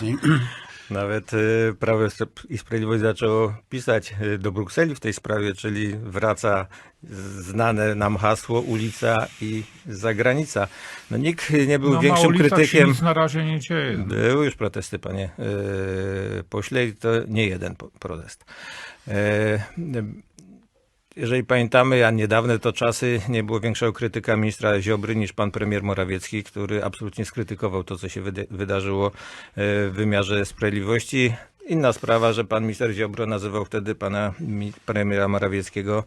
Nawet y, Prawo i Sprawiedliwość zaczęło pisać y, do Brukseli w tej sprawie, czyli wraca znane nam hasło ulica i zagranica. No nikt nie był No, na większym się krytykiem. nic na razie nie dzieje. Były już protesty, panie y, pośle, i to nie jeden protest. Jeżeli pamiętamy, a niedawne to czasy, nie było większego krytyka ministra Ziobry niż pan premier Morawiecki, który absolutnie skrytykował to, co się wyda- wydarzyło e, w wymiarze sprawiedliwości. Inna sprawa, że pan minister Ziobro nazywał wtedy pana mi- premiera Morawieckiego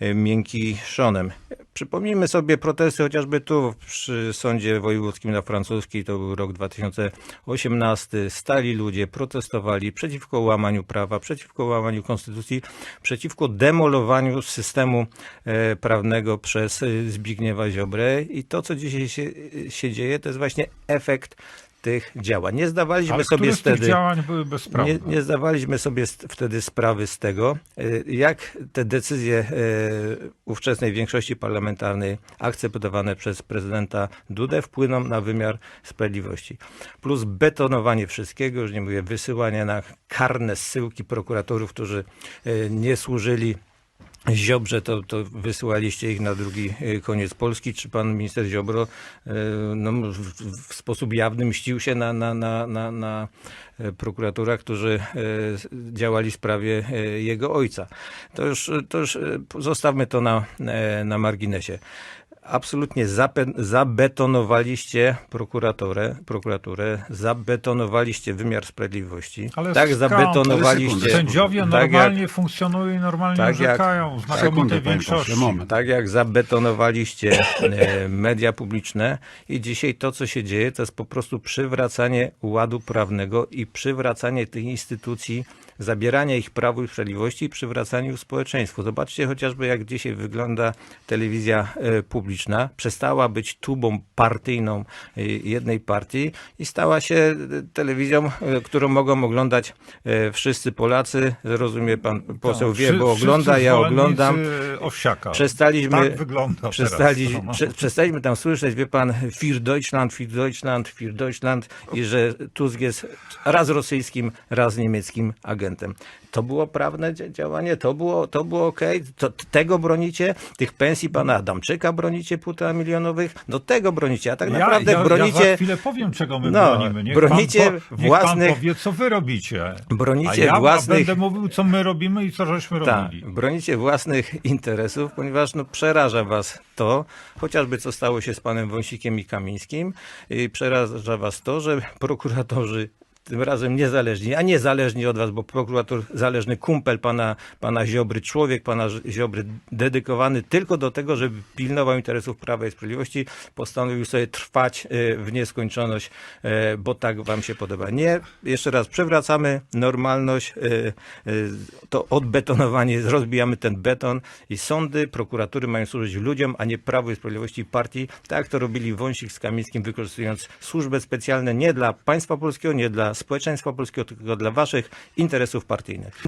e, miękkiszonem. Przypomnijmy sobie protesty chociażby tu przy Sądzie Wojewódzkim na Francuskiej, to był rok 2018. Stali ludzie, protestowali przeciwko łamaniu prawa, przeciwko łamaniu konstytucji, przeciwko demolowaniu systemu e, prawnego przez e, Zbigniewa Ziobrę. I to, co dzisiaj się, się dzieje, to jest właśnie efekt tych działań. Nie zdawaliśmy Ale sobie z tych wtedy... działań były bezprawne? Nie, nie zdawaliśmy sobie wtedy sprawy z tego, y, jak te decyzje y, ówczesnej większości parlamentarnej akceptowane przez prezydenta Dudę wpłyną na wymiar sprawiedliwości. Plus betonowanie wszystkiego, już nie mówię, wysyłanie na karne zsyłki prokuratorów, którzy y, nie służyli Ziobrze, to, to wysyłaliście ich na drugi y, koniec Polski. Czy pan minister Ziobro y, no, w, w sposób jawny mścił się na, na, na, na, na prokuratorach, którzy działali w sprawie jego ojca? To już, to już zostawmy to na, na marginesie. Absolutnie zabetonowaliście prokuraturę, prokuraturę, zabetonowaliście wymiar sprawiedliwości. Ale tak skam, zabetonowaliście. Sędziowie tak normalnie jak- funkcjonują i normalnie tak orzekają w znakomitej większości. pośle. Tak jak zabetonowaliście e, media publiczne i dzisiaj to, co się dzieje, to jest po prostu przywracanie ładu prawnego i przywracanie tych instytucji, zabieranie ich prawu i sprawiedliwości i przywracanie ich społeczeństwu. Zobaczcie chociażby, jak dzisiaj wygląda telewizja e, publiczna. Przestała być tubą partyjną e, jednej partii i stała się e, telewizją, którą mogą oglądać wszyscy Polacy. Rozumie pan poseł, wie, Wszy- bo ogląda, ja oglądam. Owsiaka. Przestaliśmy, Tak wygląda przestali, teraz. No. prze, przestaliśmy tam słyszeć, wie pan, für Deutschland, für Deutschland, für Deutschland i że Tusk jest raz rosyjskim, raz niemieckim agentem. To było prawne dzia- działanie, to było, to było okej, to, tego bronicie, tych pensji pana Adamczyka bronicie półtora milionowych, no tego bronicie, a tak naprawdę ja, Ja bronicie, za chwilę powiem, czego my No, bronimy. Niech bronicie pan, po, niech własnych- pan powie, co wy robicie. bronicie A ja własnych... będę mówił, co my robimy i co żeśmy Tak, robili. bronicie własnych interesów, ponieważ no, przeraża was to, chociażby co stało się z panem Wąsikiem i Kamińskim, i przeraża was to, że prokuratorzy tym razem niezależni, a niezależni od was, bo prokurator zależny kumpel pana, pana Ziobry, człowiek pana Ziobry, dedykowany tylko do tego, żeby pilnował interesów Prawa i Sprawiedliwości, postanowił sobie trwać e, w nieskończoność, e, bo tak wam się podoba. Nie, jeszcze raz przywracamy normalność, e, to odbetonowanie, rozbijamy ten beton i sądy, prokuratury mają służyć ludziom, a nie Prawu i Sprawiedliwości partii, tak to robili Wąsik z Kamińskim, wykorzystując służby specjalne nie dla państwa polskiego, nie dla społeczeństwa polskiego, tylko dla waszych interesów partyjnych.